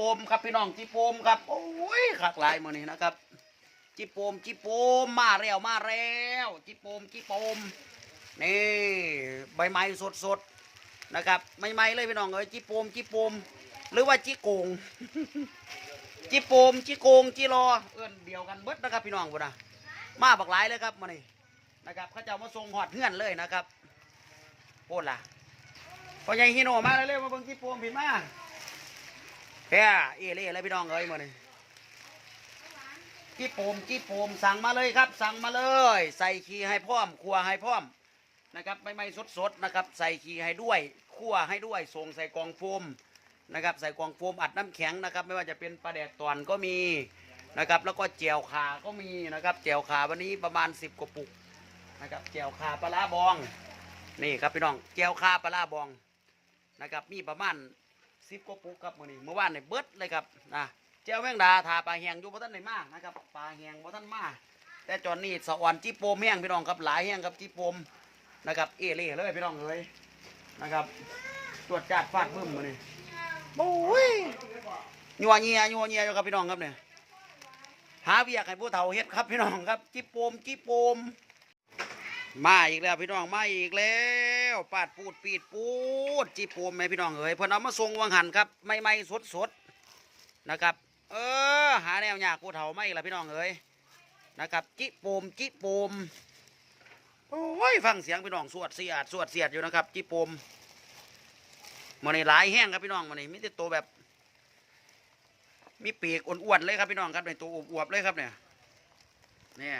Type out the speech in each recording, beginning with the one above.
โปมครับพี่น้องจิโปมครับโอ้ยขักหลายมือนี้นะครับ จิโปมจิโปมมาแล้วมาแล้วจิโปมจิโปมนี่ใบไม้สดสดๆนะครับไม่ไม้เลยพี่น้องเอ้ยจิโปมจิโปมหรือว่าจิโกงจิโปมจิโกงจิรอเอื้อนเดียวกันเบิดนะครับพี่น้องพุ่นะมาบักหลายเลยครับมานี่นะครับเขาจะเอามาส่งหอดเพื่อนเลยนะครับโคตรล่ะพอใหญ่ฮิโนมาเลยๆมาเบิ่งจิโปมผิดมา แพ้เอเล่เลยพี่น้องเอ้ยมานี่จิโปมจิโปมสั่งมาเลยครับ สั่งมาเลย ใส่ขี้ให้พร้อมครัวให้พร้อมนะครับไม่ไม่สดสดนะครับ ใส่ขี้ให้ด้วยคั่วให้ด้วยส่งใส่กองโฟมนะครับ ใส่กองโฟมอัดน้ำแข็งนะครับ ไม่ว่าจะเป็นปลาแดกตอนก็มีนะครับ แล้วก็แจวขาก็มีนะครับแจวขาวันนี้ประมาณ 10กว่าปุกนะครับแจวขาปลาร้าบองนี่ครับพี่น้องแจวขาปลาร้าบองนะครับมีประมาณ 10กว่าปุกครับมื้อนี้เมื่อวานในเบิดเลยครับนะแจวแมงดาทาปลาแหงอยู่บ่ทันได้มากนะครับปลาแหงบ่ทันมากแต่จอนนี้สะอ่อนจีโปมแห้งพี่น้องครับหลายแห้งครับจีโปมนะครับเอเล่เลยพี่น้องเอ้ยนะครับ ตรวจจัดฟาดบึ้มมื้อนี้โอ้ยยัวเงียยัวเงียอยู่ครับพี่น้องครับเนี่ยหาเวียกให้ผู้เฒ่าเฮ็ดครับพี่น้องครับจิโปมจิโปม มาอีกแล้วพี่น้องมาอีกแล้ว ปาดปูดปีดปูดจิโปมแม่พี่น้องเอ๋ยเพิ่อนเอามาส่งวังหันครับไม่ไม่สดสดนะครับ เออ หาแนวยากผู้เฒ่าไม่ละพี่น้องเอ๋ยนะครับจิโปมจิโปมโอ้ยฟังเสียงพี่น้องสวดเสียดสวดเสียดอยู่นะครับจิโปมมันนี่หลายแห้งครับพี่น้องมันนี่มีแต่ตัวแบบ มีปีกอ้วนๆเลยครับพี่น้องครับในตัวอวบๆเลยครับเนี่ยเนี่ย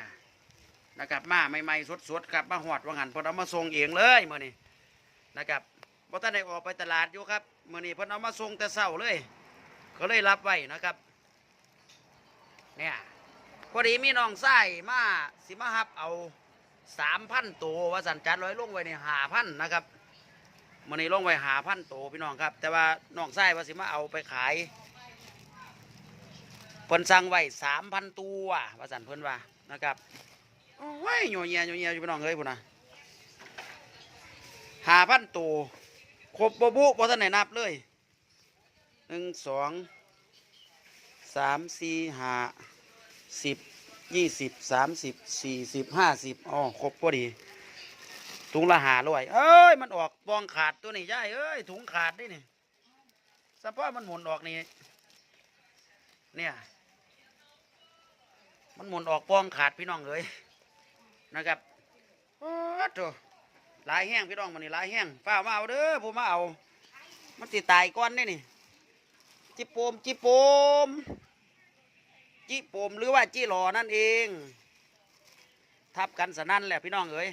นะครับมาใหม่ๆสดๆครับมาหอดวังหันเพอเอามาส่งเองเลยมื่อนี้นะครับเพราะท่านได้ออกไปตลาดอยู่ครับมื่อนี้เพอเอามาส่งแต่เช้าเลยก็เลยรับไว้นะครับเนี่ยพอดีมีน้องไส้มาสิมาฮับเอาสามพันตัวว่าสันจัดร้อยลงไว้ในหาพันนะครับมันนี้ลงไว้หาพันโตพี่น้องครับ แต่ว่าน้องไส้ว่าสิมาเอาไปขายเพิ่นสั่งไว้สามพันตัวว่าสันเพิ่นว่านะครับ โอ้ยโยเงียโยเงียอยู่พี่น้องเอ้ยพุ่นนะหาพันตัวครบบ่บุบ่ทันได้นับเลยหนึ่งสองสามสี่ห้าสิบยี่สิบสามสิบสี่สิบห้าสิบอ๋อครบพอดี ถุงละหาร้อยเอ้ย มันออกปองขาดตัวนี้ย่ายเอ้ย ถุงขาดได้นี่สะพามันหมุนออกนี่เนี่ย มันหมุนออกปองขาดพี่น้องเอ้ย นะครับโอ้โหหลายแห้งพี่น้องมันนี่หลายแห้งฝ้าวมาเอาเด้อผมมาเอา มันสิตายก้อนนี่นี่จิโปมจิโปมจิโปมหรือว่าจิหลอนั่นเอง ทับกันสนั่นแหละพี่น้องเอ้ย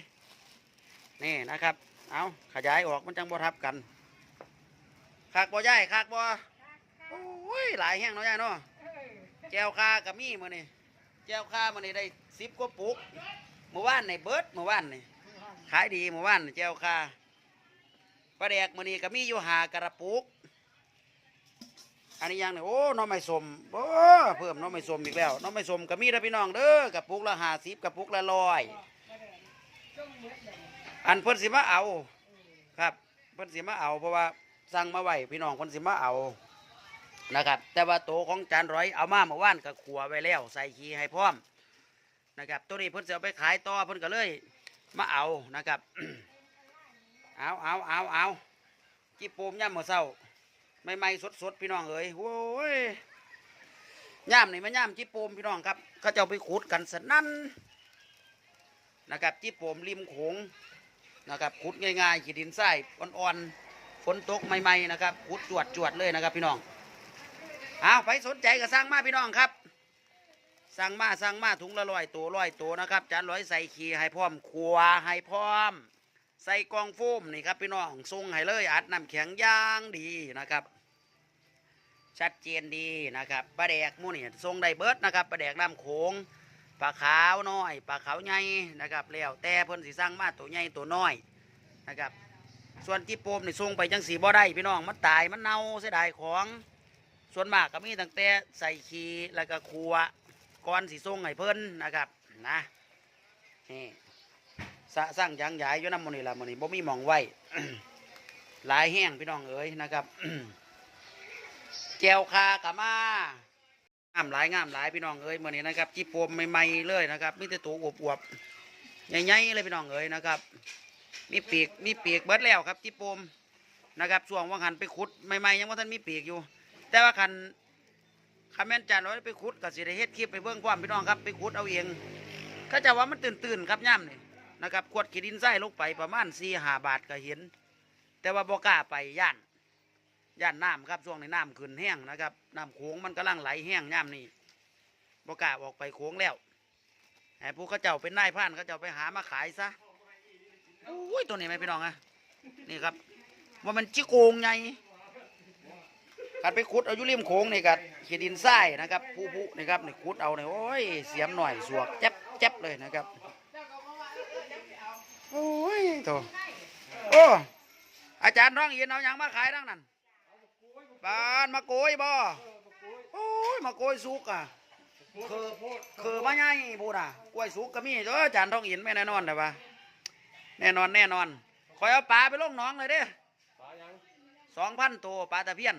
นี่นะครับ เอาขยายออกมันจังบ่ทับกันคากบ่ย่ายคากบ่โอ้ยหลายแห้งเนาะย่ายเนาะแจวคากับมีมื้อนี่แจวคามื้อนี่ได้สิบกว่าปุกเมื่อวานในเบิดเมื่อวานนี่ขายดีเมื่อวานนี่แจวคาปลาแดกมื้อนี้ก็มีอยู่หากระปุก อันนี้ยังเนี่ยโอ้น้องไม่สมโอ้เพิ่มน้องไม่สมอีกแล้วน้องไม่สมก็มีนะพี่น้องเด้อกระปุกละห้าสิบกระปุกละร้อยอันเพิ่นสิมาเอา ครับเพิ่นสิมาเอา เพราะว่าสั่งมาไว้พี่น้องเพิ่นสิมาเอานะครับ แต่ว่าโตของจานร้อยเอามาเมื่อวานก็ขัวไว้แล้ว ใส่ขี้ให้พร้อม นะครับตัวนี้เพิ่นจะเอาไปขายต่อเพิ่นก็เลยมาเอานะครับเอาเอาเอาเอาจีโปมย่ำเมื่อเช้าใหม่ๆสดๆพี่น้องเอ้ยโว้ยย่ำนี่มันย่ำจีโปมพี่น้องครับเขาจะเอาไปขุดกันสนั่นนะครับที่ผมริมโขงนะครับขุดง่ายๆขีดดินทรายอ่อนๆฝนตกใหม่ๆนะครับขุดจวดจวดๆเลยนะครับพี่น้องเอาไปสนใจก็สร้างมาพี่น้องครับ สั่งมาสั่งมาถุงละร้อยตัวร้อยตัวนะครับจานร้อยใส่ขีให้พร้อมครัวให้พร้อม ใส่กองโฟมนี่ครับพี่น้องทรงให้เลยอัดน้ำแข็งย่างดีนะครับ ชัดเจนดีนะครับปลาแดกมูนี่ทรงได้เบิร์ดนะครับปลาแดกน้ำโขงปลาขาวน้อยปลาขาวใหญ่นะครับแล้วแต่เพิ่นสิสร้างมาตัวใหญ่ตัวน้อยนะครับ ส่วนที่โปมนี่ส่งไปจังสีบ่ได้พี่น้องมันตายมันเน่าเสียดายของ ส่วนมากก็มีตั้งแต่ใส่ขีแล้วก็ครัว ก่อนสิส่งให้เพิ่นนะครับนะนี่สะสร้างยางใหญ่อยู่น้ำมันนี่ละมันนี่บ่มีมองไว้หลายแห้งพี่น้องเอ๋ยนะครับเจวคากะมางามหลายงามหลายพี่น้องเอ้ยมื่อนี้นะครับจีโปมใหม่ๆเลยนะครับมีแต่ตัวอวบๆใหญ่ๆเลยพี่น้องเอ้ยนะครับ มีปีกมีปีกเบิดแล้วครับจีโปมนะครับช่วงว่างหันไปขุดใหม่ๆยังว่าท่านมีปีกอยู่ แต่ว่าคัน คันแม่นจันไว้ไปขุดก็สิได้เฮ็ดคลิปไปเบิ่งความพี่น้องครับไปขุดเอาเองเขาจะว่ามันตื่นๆครับย่ำนี่นะครับขวดขีดินไส้ลงไปประมาณสี่หาบาทก็เห็น แต่ว่าบ่กล้าไปย่านย่านน้ำครับช่วงในน้ำขึ้นแห้งนะครับน้ำโขงมันกำลังไหลแห้งย่ำนี่บกล้าออกไปโขงแล้วไอ้ผู้เขาเจ้าเป็นนายพรานเขาเจ้าไปหามาขายซะโอ้ยตัวนี้ไหมพี่น้องอะนี่ครับว่ามันจิโกงไง กัดไปขุดเอายุริมโขงนี่กัดขีดินทรายนะครับผู้ผู้นี่ครับนี่ขุดเอาเนี่ยโอ้ยเสียมหน่อยสวกเจ็บเจ็บเลยนะครับโอ้ยโถโอ้อาจารย์ร้องยินเอาอย่างมาขายทั้งนั้นปานมาโกยบ่โอ้ยมาโกยสุกอะคือคือมาใหญ่บูน่ะกล้วยสุกก็มีเด้อจานทองอินไม่แน่นอนแต่ว่าแน่นอนแน่นอนคอยเอาปลาไปลงน้องเลยเด้ปลายังสองพันตัวปลาตะเพียน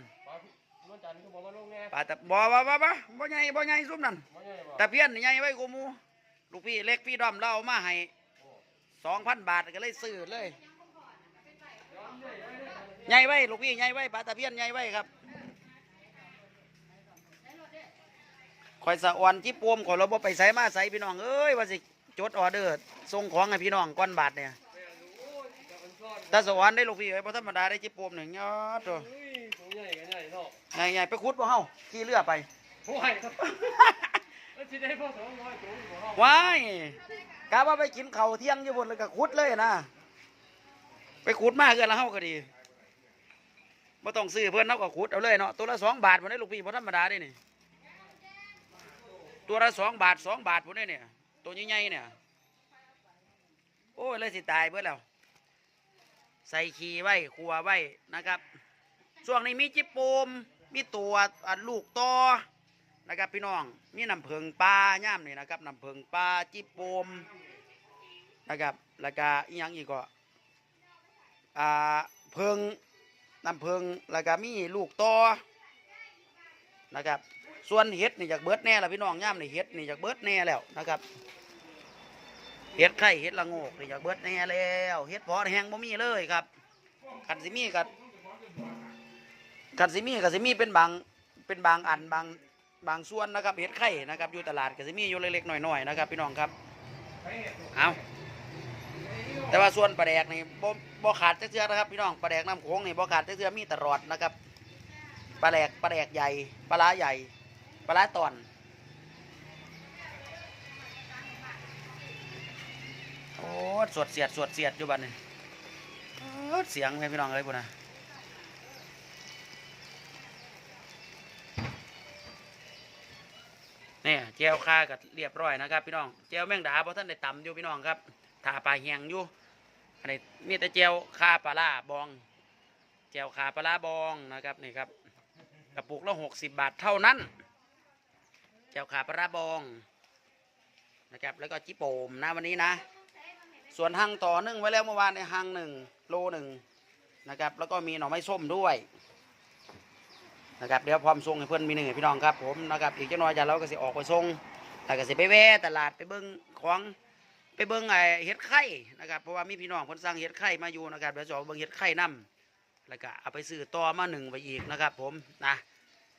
วนจันทร์คือบอกมาลงแน่ปลาตะบ่บ่บ่บ่บ่ใหญ่บ่ใหญ่ซุ่มนั่นไม่ใช่บ่ตะเพียนนี่ใหญ่ไว้กูมูลูกพี่เล็กพี่ดอมเราเอามาให้สองพันบาทก็เลยซื้อเลยใหญ่ไว้ลูกพี่ใหญ่ไว้ปลาตะเพียนใหญ่ไว้ครับคอยสะออนจิปวมขอเราบ่ไปใส่มาใส่พี่น้องเอ้ยว่าสิจดออเดอร์ส่งของให้พี่น้องก้อนบาทเนี่ยถ้าสะออนได้ลูกพี่เอ้ยบ่ธรรมดาได้จิปวมหนึ่งยอดตัว นใหญ่เนาะใหญ่ๆไปขุดบ่เฮาขี่เรือไปโอ้ยครับแล้วสิได้พ่อสองร้อยตัวอยู่บ่เนาะว้ายกะว่าไปกินข้าวเที่ยงอยู่บนเลยก็ขุดเลยนะ ไปขุดมาเกินละเฮาก็ดีบ่ต้องซื้อเพิ่นเฮาก็ขุดเอาเลยเนาะ ตัวละสองบาทบ่ได้ลูกพี่บ่ธรรมดาเด้นี่ ตัวละสองบาทสองบาทบ่ได้เนี่ย ตัวใหญ่ๆเนี่ย โอ้ยเลยสิตายเบิดแล้ว ใส่ขี้ไว้ครัวไว้นะครับ ช่วงนี้มีจิปโปม มีตัวอันลูกตอนะครับพี่น้องมีน้ำเพิงปลาย่ามนี่นะครับน้ำเพิงปลาจิปโปมนะครับแล้วก็อีกอย่างอีกก็อ่าเพิงน้ำเพิงแล้วก็มีลูกตอนะครับ ส่วนเห็ดนี่จากเบิร์ดแน่แล้วพี่น้องย่ามนี่เห็ดนี่จากเบิร์ดแน่แล้วนะครับเห็ดไข่เห็ดละโงกนี่จากเบิร์ดแน่แล้วเห็ดพอแห้งบ่มีเลยครับขันสิมีกับ ขันสิมีกับสิมีเป็นบางเป็นบางอันบางบางส่วนนะครับเห็ดไข่นะครับอยู่ตลาดกับสิมีอยู่เล็กๆหน่อยๆนะครับ พี่น้องครับเอาแต่ว่าส่วนปลาแดกนี่บ่บ่ขาดเทื่อนะครับ พี่น้องปลาแดกน้ำโขงนี่บ่ขาดเทื่อมีตลอดนะครับปลาแดกปลาแดกใหญ่ปลาร้าใหญ่ปลาร้าตอนโอ้สวดเสียดสวดเสียดอยู่บ้านนี่เสียงแม่พี่น้องเลยพุ่นนะ เนี่ยเจลคากับเรียบร้อยนะครับ พี่น้องเจลแมงดาเพราะท่านได้ต่ำอยู่พี่น้องครับถาปลาแหงอยู่อันนี้มีแต่เจลค่าปลาล่าบองเจลค่าปลาล่าบองนะครับนี่ครับกระปุกละหกสิบบาทเท่านั้นเจลค่าปลาล่าบองนะครับแล้วก็จิโปมนะวันนี้นะ ส่วนหังต่อนึ่งไว้แล้วเมื่อวานในหังหนึ่งโลหนึ่งนะครับแล้วก็มีหน่อไม้ส้มด้วย นะครับเดี๋ยวพร้อมส่งให้เพื่อนมีหนึ่งพี่น้องครับผมนะครับอีกจักหน่อยจะเราก็สิออกไปส่งแต่ก็สิไปแวะตลาดไปเบิ้งของไปเบิ้งไอเห็ดไข่นะครับเพราะว่ามีพี่น้องเพิ่นสั่งเห็ดไข่มาอยู่นะครับเดี๋ยวจะออกเบิ้งเห็ดไข่นํแล้วก็เอาไปซื้อต่อมาหนึ่งไปอีกนะครับ ผมนะ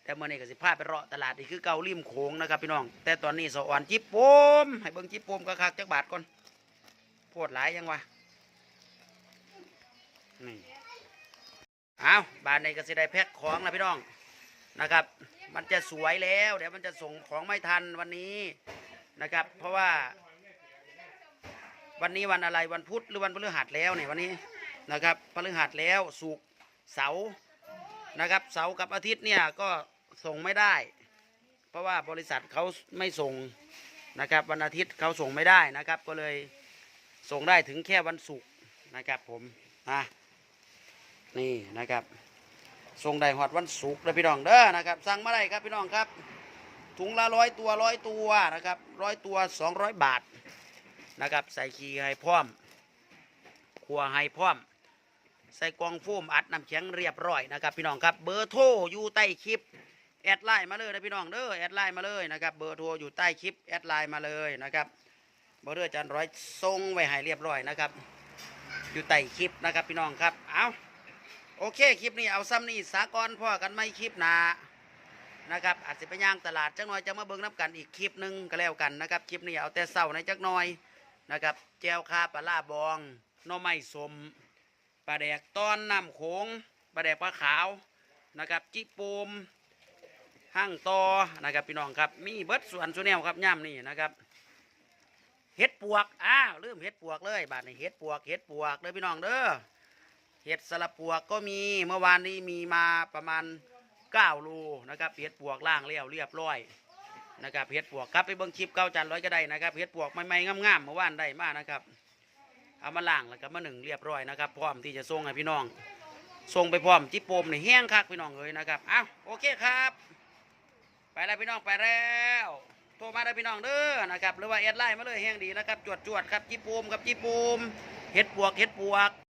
แต่เมื่อนี้ก็สิพาไปเลาะตลาดนี่คือเการิมโขงนะครับพี่น้อง แต่ตอนนี้สะอ่อนจิบโปมให้เบิ้งจิบโปมคักจักบาทก่อนโพดหลายยังวะนี่เอาบานในก็สิได้แพ็คของแล้วพี่น้อง นะครับ มันจะสวยแล้วเดี๋ยวมันจะส่งของไม่ทันวันนี้นะครับ เพราะว่าวันนี้วันอะไรวันพุธหรือวันพฤหัสแล้วเนี่ยวันนี้นะครับพฤหัสแล้วสุกเสาร์นะครับเสาร์กับอาทิตย์เนี่ยก็ส่งไม่ได้ เพราะว่าบริษัทเขาไม่ส่งนะครับ วันอาทิตย์เขาส่งไม่ได้นะครับ ก็เลยส่งได้ถึงแค่วันศุกร์นะครับผมนะนี่นะครับ ส่งได้หอดวันศุกร์เลยพี่น้องเด้อนะครับสั่งมาได้ครับพี่น้องครับถุงละร้อยตัวร้อยตัวนะครับร้อยตัวสองร้อยบาทนะครับใส่ขี้ให้พร้อมครัวให้พร้อม ใส่กองโฟมอัดน้ำแข็งเรียบร้อยนะครับพี่น้องครับเบอร์โทรอยู่ใต้คลิปแอดไลน์มาเลยนะพี่น้องเด้อแอดไลน์มาเลยนะครับเบอร์โทรอยู่ใต้คลิปแอดไลน์มาเลยนะครับเบอร์เดอร์จันร้อยทรงไว้ให้เรียบร้อยนะครับ อยู่ใต้คลิปนะครับพี่น้องครับเอา โอเค คลิปนี้เอาซ้ำนี่สากรพ่อกันไม่คลิปหนานะครับอาจจะไปย่างตลาดจักหน่อยจะมาเบิ่งน้ำกันอีกคลิปหนึงก็แล้วกันนะครับคลิปนี้เอาแต่เศร้าในจักหน่อยนะครับแจวคาปลาล่าบองน่อไม้สมปลาแดกต้อนน้ำโขงปลาแดกปลาขาวนะครับจิโปมห้างตอนะครับพี่น้องครับมีเบิร์ดสวนส่วนแนวครับย่ำนี่นะครับเห็ดปวกอ้าวลืมเห็ดปวกเลยบาดนี้เห็ดปวกเห็ดปวกเลยพี่น้องเด้อ เห็ดสลับปวกก็มีเมื่อวานนี้มีมาประมาณ9โลนะครับเห็ดปวกล่างเรียวเรียบร้อยนะครับเห็ดปวกครับไปเบิ่งคลิปเก้าจันร้อยก็ได้นะครับเห็ดปวกใหม่ๆงามๆเมื่อวานได้มากนะครับเอามาล่างแล้วก็มาหนึ่งเรียบร้อยนะครับพร้อมที่จะส่งให้พี่น้องส่งไปพร้อมจิโปมในแห้งคักพี่น้องเลยนะครับอ้าวโอเคครับ ไปแล้วพี่น้องไปแล้วโทรมาได้พี่น้องเด้อนะครับหรือว่าแอดไลน์มาเลยแห้งดีนะครับจวดจวดครับจิปูมครับจิปูมเห็ดปวกเห็ดปวก